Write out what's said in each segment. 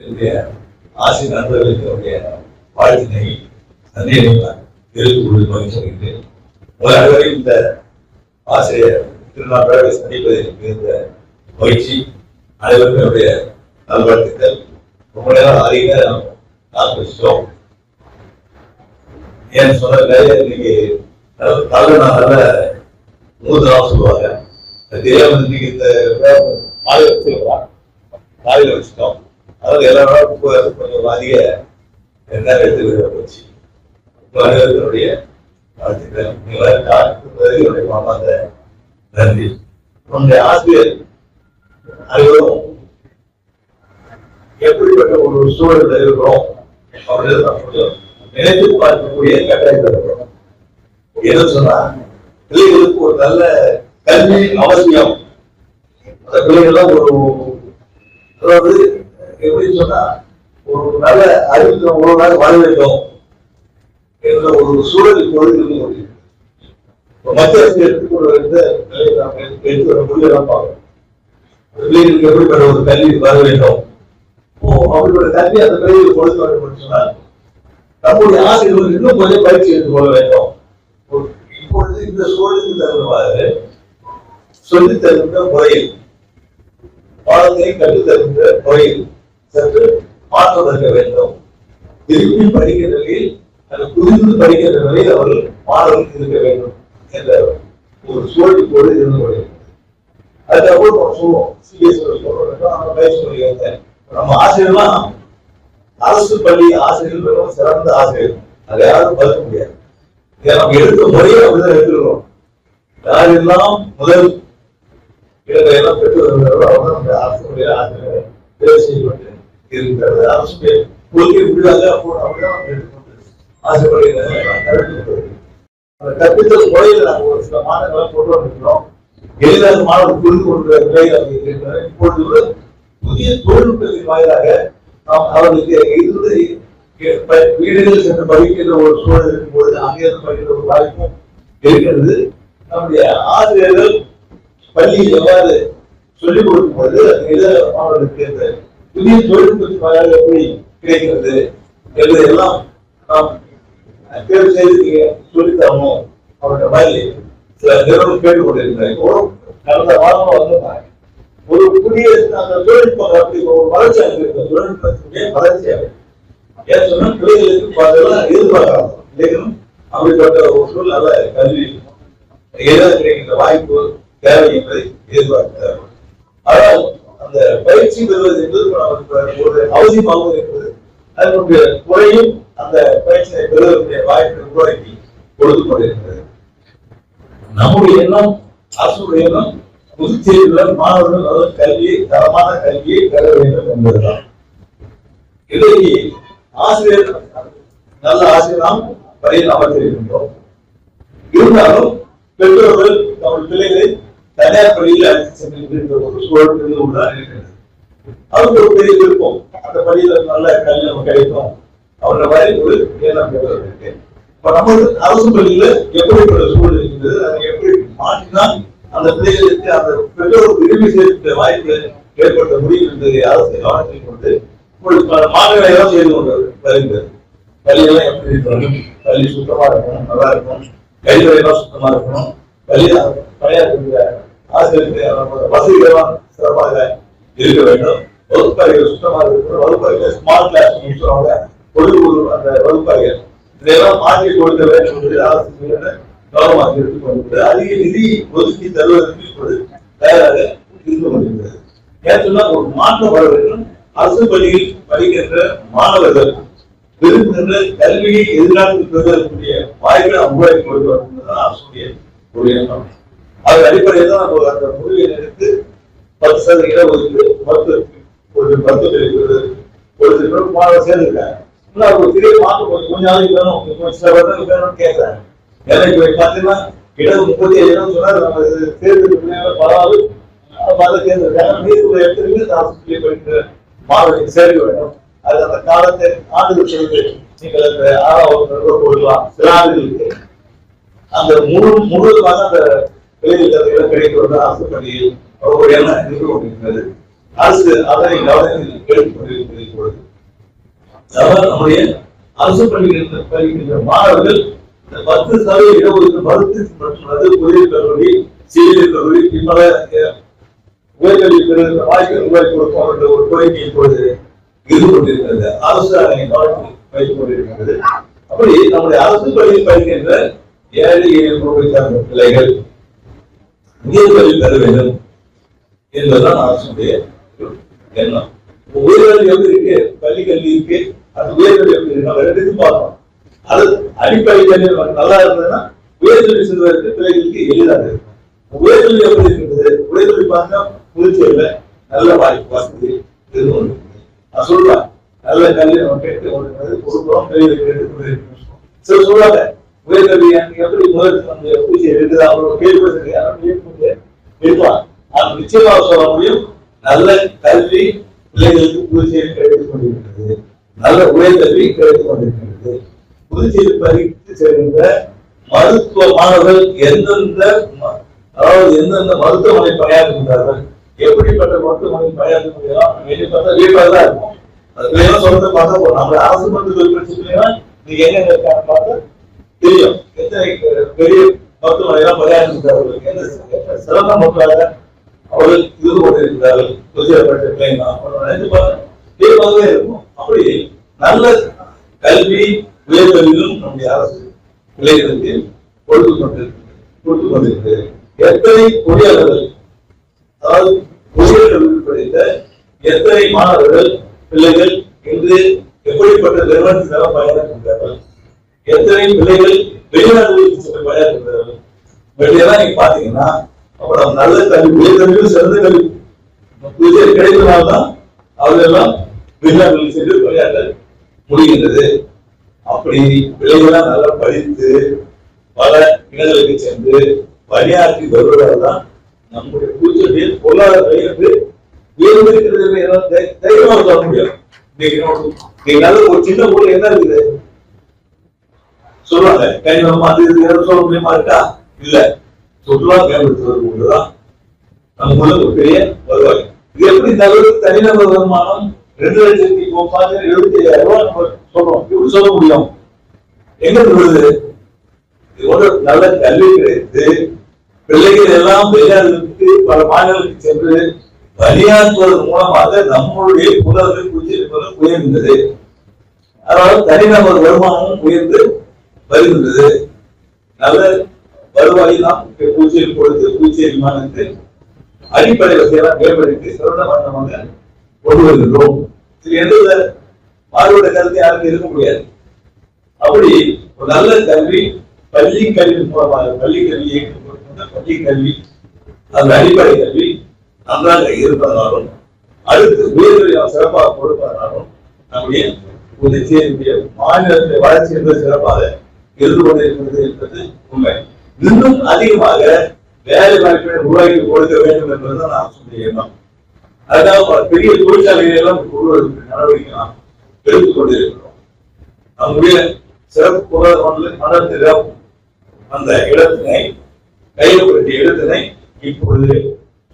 என்னுடைய நண்பர்களுடைய வாழ்த்தினை நன்றியை தெரிவித்துக் கொள்வது மகிழ்ச்சி அடைகிறேன் இந்த ஆசிரியர் திருநாட்களை சந்திப்பதில் மிகுந்த மகிழ்ச்சி. அனைவருக்கும் என்னுடைய நல்வாழ்த்துக்கள். ரொம்ப நேரம் அதிக நேரம் நான் பேசிட்டோம் ஏன் சொன்ன இன்னைக்கு நல்ல நல்ல மூத்தலாம் சொல்லுவாங்க. அது இன்னைக்கு இந்த மாலை வச்சுக்கலாம் காலையில் வச்சுட்டோம். அதாவது எல்லாரும் கொஞ்சம் அதிக நேரம் எடுத்து போச்சு. அனைவருடைய வாழ்த்துக்கள். நீங்கள் காட்டுவதற்கு என்னுடைய மாமாந்த நன்றி. உன்னுடைய ஆசிரியர் அனைவரும் எப்படிப்பட்ட ஒரு சூழல்ல இருக்கிறோம் அப்படின்னு நான் நினைத்து பார்க்கக்கூடிய கட்டாயத்தில் இருக்கிறோம். என்ன சொன்னா பிள்ளைகளுக்கு ஒரு நல்ல கல்வி அவசியம். அந்த பிள்ளைகள்லாம் ஒரு அதாவது எப்படி சொன்னா ஒரு நல்ல அறிவு ஒரு நாள் வாழ வேண்டும் என்ற ஒரு சூழல் இப்பொழுது இருக்க முடியும் இப்ப மத்திய அரசு எடுத்துக்கொண்டு எடுத்து வர முடியலாம் பார்க்கணும். பிள்ளைகளுக்கு எப்படிப்பட்ட ஒரு கல்வி வர வேண்டும்? ஓ அவர்களோட கல்வி அந்த பிள்ளைகளுக்கு கொடுத்து வேண்டும் சொன்னால் நம்முடைய ஆசிரியர்கள் இன்னும் கொஞ்சம் பயிற்சி எடுத்துக்கொள்ள வேண்டும். இப்பொழுது இந்த சூழலுக்கு தகுந்தவாறு சொல்லித் தருகின்ற முறையில் பாடத்தை கற்றுத் தருகின்ற முறையில் சற்று மாற்றம் இருக்க வேண்டும். திருப்பி படிக்கிற நிலையில் அது புரிந்து படிக்கின்ற நிலையில் அவர்கள் மாணவர்கள் இருக்க வேண்டும் என்ற ஒரு சூழல் இப்பொழுது இருந்து கொண்டிருக்கிறது. அதுக்கப்புறம் நம்ம சொல்லுவோம். சிபிஎஸ்சி சொல்றோம் பயிற்சி மொழிகள் நம்ம ஆசிரியர்லாம் அரசு பள்ளி ஆசிரியர்கள் மிகவும் சிறந்த ஆசிரியர் அதை யாரும் பார்க்க முடியாது. இதை நம்ம எடுத்த முறையை அப்படிதான் எடுத்துருக்கோம். யாரெல்லாம் முதல் இடங்களை எல்லாம் பெற்று வருகிறாரோ அவங்க நம்முடைய அரசு முறையில் ஆசிரியர் தேர்வு செய்யப்பட்டு இருக்கிறது. அரசுடைய கொள்கை உள்ளாக ஆசைப்படுகிறது கற்பித்தல் முறையில் நாங்கள் ஒரு சில மாணவர்களை கொண்டு வந்திருக்கிறோம். எளிதாக மாணவர் புரிந்து கொண்ட நிலையில் அவங்க இருக்கிறார். இப்பொழுது ஒரு புதிய தொழில்நுட்பத்தின் வாயிலாக நாம் அவர்களுக்கு இருந்து வீடுகளில் சென்று படிக்கின்ற ஒரு சூழல் இருக்கும்போது அங்கிருந்து படிக்கிற ஒரு வாய்ப்பும் இருக்கிறது. நம்முடைய ஆசிரியர்கள் பள்ளியில் எவ்வாறு சொல்லிக் கொடுக்கும்போது இத மாணவர்களுக்கு புதிய தொழில்நுட்பத்தின் வாயிலாக எப்படி கிடைக்கிறது என்பதையெல்லாம் நாம் தேர்வு செய்து நீங்க சொல்லித் தரணும் அவருடைய மாதிரி சில நிறுவனம் கேட்டுக் கொண்டிருக்கிறார் கடந்த வாரம் வந்திருந்தாங்க ஒரு புதிய அந்த தொழில்நுட்பம் அப்படி ஒரு வளர்ச்சி அடைந்திருக்க தொழில்நுட்பத்தினுடைய வளர்ச்சி அடைந்து ஏன் சொன்னா பிள்ளைகளுக்கு அதெல்லாம் எதிர்பார்க்கலாம் இல்லைங்களும் அப்படிப்பட்ட ஒரு சூழ்நிலை கல்வி ஏதாவது கிடைக்கின்ற வாய்ப்பு தேவை என்பதை எதிர்பார்க்கிறார் ஆனால் அந்த பயிற்சி பெறுவது என்பது நமக்கு ஒரு அவசியமாகும் என்பது அதனுடைய குறையும் அந்த பயிற்சியை பெறுவதற்குரிய வாய்ப்பை உருவாக்கி கொடுத்து கொண்டிருக்கிறது. நம்முடைய எண்ணம் அரசுடைய எண்ணம் புதுச்சேரியில் மாணவர்கள் அதாவது கல்வியை தரமான கல்வியை பெற வேண்டும் என்பதுதான். இன்றைக்கு ஆசிரியர் நல்ல ஆசிரியர் நாம் வரையில் அமர்ந்திருக்கின்றோம். இருந்தாலும் பெற்றோர்கள் தங்கள் பிள்ளைகளை தனியார் பள்ளியில் அழைத்து சென்றிருக்கின்ற ஒரு சூழல் இருந்து இருக்கிறது அதுக்கு ஒரு பெரிய விருப்பம் அந்த பள்ளியில நல்ல கல்வி நம்ம கிடைக்கும் அவரோட வரை ஒரு ஏலம் இருக்கு இப்ப நம்ம அரசு பள்ளியில எப்படிப்பட்ட சூழல் இருக்கின்றது அதை எப்படி மாற்றினால் அந்த பிள்ளைகளுக்கு அந்த பெற்றோர் விரும்பி சேர்க்கின்ற வாய்ப்பு ஏற்படுத்த முடியும் என்பதை அரசு கவனத்தில் கொண்டு உங்களுக்கு மாற்றங்களை எல்லாம் செய்து கொண்டு வருகிறது பள்ளியெல்லாம் எப்படி இருக்கணும் பள்ளி சுத்தமா இருக்கணும் நல்லா இருக்கணும் கழிவறை எல்லாம் சுத்தமா இருக்கணும் பள்ளி பணியாற்ற ஆசிரியருக்கு வசதிகள்லாம் சிறப்பாக இருக்க வேண்டும். வகுப்பறைகள் சுத்தமாக இருக்கணும். வகுப்பறைகள் ஸ்மார்ட் கிளாஸ் சொல்லுவாங்க. அந்த வகுப்பறைகள். இதையெல்லாம் மாற்றி கொடுக்க வேண்டும் என்று அரசு கவனமாக எடுத்துக் கொண்டிருக்கிறது அதிக நிதி ஒதுக்கி தருவதற்கு தயாராக இருந்து கொண்டிருக்கிறது ஏன் சொன்னா ஒரு மாற்றம் வர வேண்டும். அரசு பள்ளியில் படிக்கின்ற மாணவர்கள் விரும்புகின்ற கல்வியை எதிர்காலத்தில் பெறுவதற்குரிய வாய்ப்பை உருவாக்கி கொடுக்க வேண்டும் அரசுடைய ஒரு எண்ணம். அதன் அடிப்படையில் தான் நம்ம அந்த முடிவை எடுத்து பத்து சதவீத இடஒதுக்கீடு மருத்துவத்துக்கு ஒரு மருத்துவ கொடுத்துருக்கோம் மாணவர் சேர்ந்திருக்காங்க. இன்னும் ஒரு பெரிய மாற்றம் கொஞ்சம் கொஞ்ச நாளைக்கு வேணும். கொஞ்சம் சில வருடங்கள் வேணும்னு கேட்குறேன். ஏன்னா இப்போ பார்த்தீங்கன்னா இடம் முப்பத்தி ஏழு இடம் சொன்னா நம்ம தேர்தல் பரவாது அதை தேர்ந்தெடுக்காங்க மீது ஒரு இடத்துலயுமே இந்த படிக்கிற மாணவர்களுக்கு சேர்க்க வேண்டும்? அது அந்த காலத்தை ஆண்டு சொல்லுது நீங்கள் அந்த போடலாம் சில ஆண்டுகளுக்கு. அந்த முழு முழுவதுமாக அந்த விளைவுகள் கிடைக்கிறது அரசு பணியில் ஒரு எண்ணம் கொண்டிருக்கிறது. அரசு அதனை கவனத்தில் எடுத்துக்கொண்டிருக்கிறது இப்பொழுது. அதாவது நம்முடைய அரசு பள்ளிகளில் பள்ளிக்கின்ற மாணவர்கள் இந்த பத்து சதவீத இடஒதுக்கீடு மருத்துவ மற்றும் அது பொறியியல் கல்லூரி சிவியல் கல்லூரி இப்பல உயர்கல்வி பெறுகிற வாய்ப்பை உருவாக்கி கொடுப்போம் என்ற ஒரு கோரிக்கை இப்பொழுது இருந்து கொண்டிருக்கிறது. அரசு அதனை கவனத்தில் வைத்துக் கொண்டிருக்கிறது. அப்படி நம்முடைய அரசு பள்ளியில் படிக்கின்ற ஏழை எளிய குடும்பத்தை சார்ந்த பிள்ளைகள் உயர்கல்வி பெற வேண்டும் என்பதுதான் அரசுடைய எண்ணம். உயர்கல்வி எப்படி இருக்கு? பள்ளி கல்வி இருக்கு. அது உயர்கல்வி எப்படி இருக்கு? நம்ம ரெண்டு பார்க்கணும். அது அடிப்படை கல்வி நல்லா இருந்ததுன்னா உயர்கல்வி செல்வதற்கு பிள்ளைகளுக்கு எளிதாக இருக்கும். உயர்கல்வி எப்படி இருக்கிறது உயர்கல்வி பார்த்தா புதுச்சேரியில நல்ல வாய்ப்பு வசதி எதுவும் நான் சொல்றேன் நல்ல கல்வி நம்ம கேட்டு கொடுக்கிறது கொடுக்குறோம் பிள்ளைகளுக்கு கேட்டு கொடுக்கிறோம். சில சொல்றாங்க உயர்கல்வி எப்படி முதல் வந்து புதுச்சேரி இருக்குது அவரோட கேள்வி இருக்கலாம் அது நிச்சயமாக சொல்ல முடியும் நல்ல கல்வி பிள்ளைகளுக்கு புதுச்சேரி கிடைத்துக் கொண்டிருக்கிறது நல்ல உயர்கல்வி கிடைத்துக் கொண்டிருக்கிறது புதுச்சேரி பறித்து சேர்கின்ற மருத்துவ மாணவர்கள் எந்தெந்த ம- அதாவது எந்தெந்த மருத்துவமனை பணியாற்றுகின்றார்கள்? எப்படிப்பட்ட மருத்துவமனை பணியாற்றுகிறார் வெளியே பார்த்தா வீட்டில் தான் இருக்கும். அது சொல்றது பார்த்தா போதும். நம்ம அரசு மருத்துவ பிரச்சனை நீங்க எங்க இருக்கான்னு பார்த்து தெரியும். பெரிய மருத்துவமனை எல்லாம் சிறந்த அவர்கள் இது கொண்டிருக்கிறார்கள் புதுச்சேரிப்பட்ட இருக்கும். அப்படி நல்ல கல்வி உயர்கல்வியிலும் நம்முடைய அரசு பிள்ளைகளுக்கு கொடுத்து கொண்டிருக்கிறது கொடுத்து கொண்டிருக்கிறது எத்தனை பொறியாளர்கள் அதாவது பொறியியல் படித்த எத்தனை மாணவர்கள் பிள்ளைகள் இன்று எப்படிப்பட்ட நிறுவனத்தினால பயணிக்கின்றார்கள் எத்தனை பிள்ளைகள் வெளிநாடுகளுக்கு சென்று பயணிக்கின்றார்கள் வெளியெல்லாம் நீங்க பாத்தீங்கன்னா அப்புறம் நல்ல கல்வி உயர்கல்வியும் சிறந்த கல்வி. புதிய கிடைத்தனால்தான் அவர்களெல்லாம் வெளிநாடுகளில் சென்று விளையாட முடிகின்றது. அப்படி பிள்ளைகள்லாம் நல்லா படித்து பல இடங்களுக்கு சென்று பணியாற்றி வருவதால் தான் நம்முடைய பூச்செடியில் பொருளாதார என்று உயர்ந்திருக்கிறது தைரியமாக தை- சொல்ல முடியும். இன்னைக்கு நல்ல ஒரு சின்ன ஊர்ல என்ன இருக்குது? சொல்லுவாங்க. கனிமம் அது இது சொல்ல முடியுமா இருக்கா? இல்ல. சுற்றுலா மேம்படுத்துவது ஒன்றுதான் நம்ம ஒரு பெரிய வருவாய். இது எப்படி இந்த தனிநபர் வருமானம்? ரெண்டு லட்சத்தி முப்பதாயிரம் எழுபத்தி ஐயாயிரம் ரூபாய் நம்ம சொல்றோம். எப்படி சொல்ல முடியும்? எங்க இருந்து வருது? இது நல்ல கல்வி கிடைத்து பிள்ளைகள் எல்லாம் வெளிநாடுகளுக்கு பல மாநிலங்களுக்கு சென்று வழியாற்றுவதன் மூலமாக நம்மளுடைய புலர்கள் குடியிருப்பது உயர்ந்தது. அதனால தனிநபர் வருமானமும் உயர்ந்து வருகின்றது. நல்ல வருவாயெல்லாம் நாம் கொடுத்து பூச்சேரி மாநிலத்தில் அடிப்படை வசதியெல்லாம் மேம்படுத்தி சிறந்த மண்டலமாக கொண்டு வருகின்றோம். இது எந்த மாறுபட்ட கருத்து யாருக்கும் இருக்க முடியாது. அப்படி ஒரு நல்ல கல்வி பள்ளி கல்வி மூலமாக பள்ளி கல்வியை பள்ளி கல்வி அந்த அடிப்படை கல்வி நன்றாக இருப்பதனாலும் அடுத்து உயர்கல்வி சிறப்பாக கொடுப்பதனாலும் நம்முடைய புதுச்சேரியுடைய மாநிலத்தின் வளர்ச்சி என்பது சிறப்பாக இருந்து கொண்டிருக்கிறது என்பது உண்மை. இன்னும் அதிகமாக வேலை வாய்ப்பை உருவாக்கி கொடுக்க வேண்டும் என்பதுதான் நான் சொன்னேன் அதாவது பெரிய தொழிற்சாலைகளை எல்லாம் உருவாக்க நடவடிக்கை எடுத்துக் கொண்டிருக்கிறோம். நம்முடைய சிறப்பு பொருளாதார மண்டல அந்த இடத்தினை கையப்படுத்திய இடத்தினை இப்பொழுது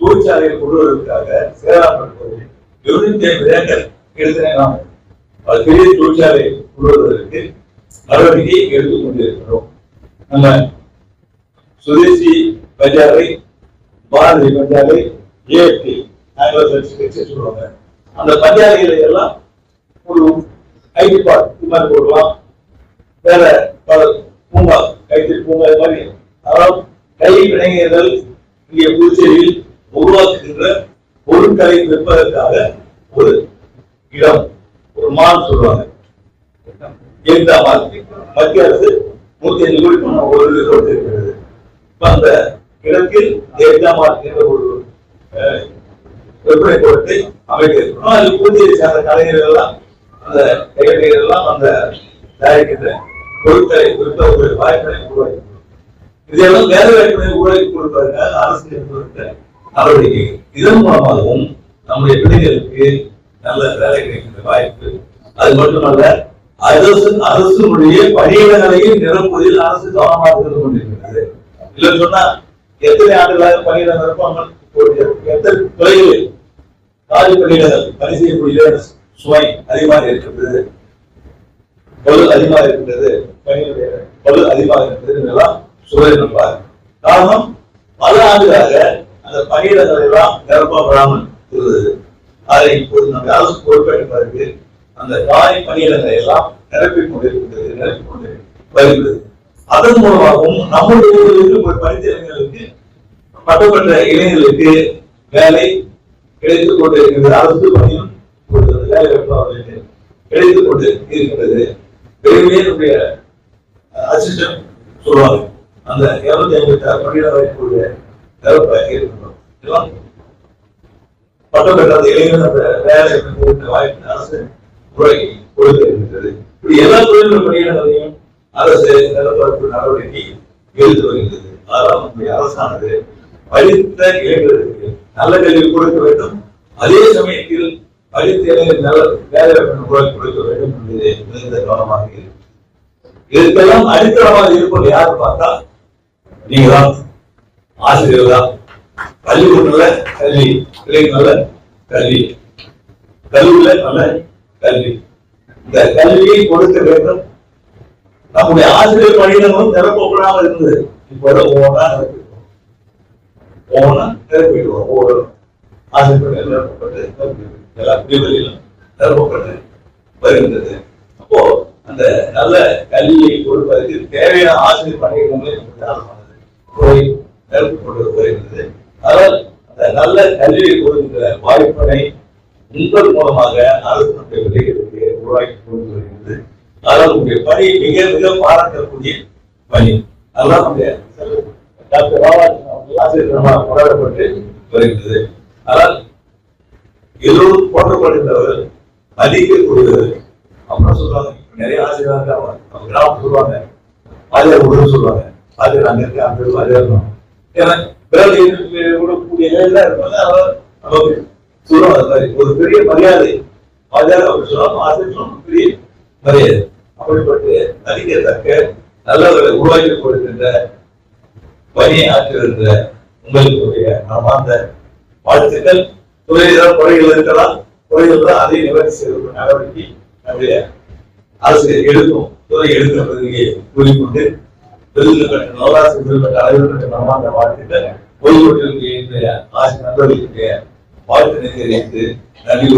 தொழிற்சாலையை கொண்டு வருவதற்காக சேராப்பட்டு இருநூத்தி ஏக்கர் இடத்தினை நாம் அது பெரிய தொழிற்சாலை கொண்டு வருவதற்கு எடுத்துக் கொண்டிருக்கிறோம் நம்ம சுதேசி பஞ்சாலை பாரதி பஞ்சாலை ஏஎஃப்டி சொல்லுவாங்க. அந்த பஞ்சாலைகளை எல்லாம் ஒரு ஐடி பார்க் இது மாதிரி போடலாம். வேற பல பூங்கா கைத்தறி பூங்கா இது மாதிரி அதாவது கை வினைஞர்கள் இங்கே புதுச்சேரியில் உருவாக்குகின்ற பொருட்களை விற்பதற்காக ஒரு இடம் ஒரு மான் சொல்லுவாங்க. எந்த மாதிரி மத்திய அரசு நூத்தி அஞ்சு கோடி பணம் ஒரு கொடுத்திருக்கிறது. இப்ப அந்த கிழக்கில் ஏஜா மால் என்ற ஒரு அஹ், விற்பனை கூடத்தை அமைக்க இருக்கிறோம் அதில் புதுச்சேரி சார்ந்த கலைஞர்கள் எல்லாம் அந்த கையெழுத்துகள் எல்லாம் அந்த தயாரிக்கின்ற பொருட்களை விற்பதற்கு வாய்ப்பினை உருவாக்கி இதெல்லாம் வேலை வாய்ப்பினை உருவாக்கி கொடுப்பதற்காக அரசு எடுத்துள்ள நடவடிக்கை இதன் மூலமாகவும் நம்முடைய பிள்ளைகளுக்கு நல்ல வேலை கிடைக்கின்ற வாய்ப்பு. அது மட்டுமல்ல அரசு அரசுடைய பணியிடங்களையும் நிரப்புவதில் அரசு கவனமாக இருந்து கொண்டிருக்கிறது. இல்ல சொன்னா எத்தனை ஆண்டுகளாக பணியிட நிரப்பாமல் எத்தனை துறைகளில் காலி பணியிடங்கள் பணி செய்யக்கூடிய சுமை அதிகமாக இருக்கின்றது? பளு அதிகமாக இருக்கின்றது. பணியுடைய பளு அதிகமாக இருக்கின்றது எல்லாம் சுவை நம்பார் காரணம் பல ஆண்டுகளாக அந்த பணியிடங்கள் எல்லாம் நிரப்பப்படாமல் இருந்தது. அதை இப்போது நம்ம அரசு பொறுப்பேற்பதற்கு அந்த காலி பணியிடங்களை எல்லாம் நிரப்பிக் கொண்டிருக்கின்றது நிரப்பிக் கொண்டு வருகிறது. அதன் மூலமாகவும் நம்முடைய ஊரில் பணித்திறங்களுக்கு பட்டப்பட்ட இளைஞர்களுக்கு வேலை கிடைத்துக் கொண்டிருக்கிறது. அரசு பணியும் வேலை வாய்ப்பு கிடைத்துக் கொண்டு இருக்கிறது விரைவிலே நம்முடைய அசிஸ்டன்ட் சொல்லுவாங்க. அந்த இருநூத்தி ஐம்பத்தி ஆறு பணியிட வாய்ப்புடைய நிரப்ப இருக்கணும் பட்டம் பெற்ற அந்த இளைஞர் அந்த வேலை வாய்ப்பு அரசு உலகில் கொடுத்து இருக்கின்றது. இப்படி எல்லா தொழிலும் பணியாளர்களையும் அரசு நிலப்பரப்பு நடவடிக்கை எடுத்து வருகிறது அதெல்லாம் நம்முடைய அரசானது படித்த இளைஞர்களுக்கு நல்ல கல்வி கொடுக்க வேண்டும். அதே சமயத்தில் படித்த இளைஞர் நல்ல வேலை வாய்ப்பு கொடுக்க வேண்டும் என்பது மிகுந்த கவனமாக இருக்கு. இதுக்கெல்லாம் அடித்தளமாக இருப்பது யாரு பார்த்தா நீங்க தான் ஆசிரியர் தான் பள்ளிக்கூடத்துல கல்வி பிள்ளைங்க நல்ல கல்வி. கல்வியில நல்ல கல்வி. இந்த கல்வியை கொடுக்க வேண்டும். நம்முடைய ஆசிரியர் பணியிடமும் நிரப்பப்படாமல் இருந்தது இப்போது ஒவ்வொன்றா நிரப்பிடுவோம் ஒவ்வொன்றா நிரப்பிடுவோம் ஒவ்வொரு ஆசிரியர் பணியில் நிரப்பப்பட்டு எல்லா பிரிவுகளிலும் நிரப்பப்பட்டு வருகின்றது. அப்போ அந்த நல்ல கல்வியை கொடுப்பதற்கு தேவையான ஆசிரியர் பணியிடங்களை நம்முடைய போய் நிரப்பப்பட்டு வருகின்றது. அதனால் அந்த நல்ல கல்வியை கொடுக்கின்ற வாய்ப்பினை உங்கள் மூலமாக அரசு நம்முடைய விலைகளுக்கு உருவாக்கி கொண்டு வருகிறது. அதனால் உங்களுடைய பணி மிக மிக பாராட்டக்கூடிய பணி. அதெல்லாம் டாக்டர் கொண்டாடப்பட்டு வருகிறது. ஆனால் எல்லோரும் போற்றப்படுகின்றவர்கள் மதிக்கக்கூடியவர்கள் அப்புறம் சொல்லுவாங்க நிறைய ஆசிரியர் அவங்க கிராமம் சொல்லுவாங்க ஆசிரியர் உடனே சொல்லுவாங்க ஆசிரியர் அங்க இருக்கு அங்க இருக்கு ஏன்னா பிறகு இருப்பாங்க. அவர் நமக்கு சொல்லுவாங்க அது மாதிரி. ஒரு பெரிய மரியாதை ஆசிரியர் அவர் ஆசிரியர் பெரிய மரியாதை. அப்படிப்பட்டு மதிக்கத்தக்க நல்லவர்களை உருவாக்கி கொடுக்கின்ற பணியை ஆற்றுகின்ற உங்களுக்கு மனமார்ந்த வாழ்த்துக்கள். துறையிடம் குறைகள் இருக்கலாம். குறைகள் தான் அதை நிவர்த்தி செய்வது நடவடிக்கை நம்முடைய அரசு எடுக்கும். துறை எடுக்கும் என்பதை கூறிக்கொண்டு விருது நவராசி பெற்ற மனமார்ந்த வாழ்த்துக்கள். ஓய்வு பெற்றிருக்கிற வாழ்த்து தெரிவித்து நன்றி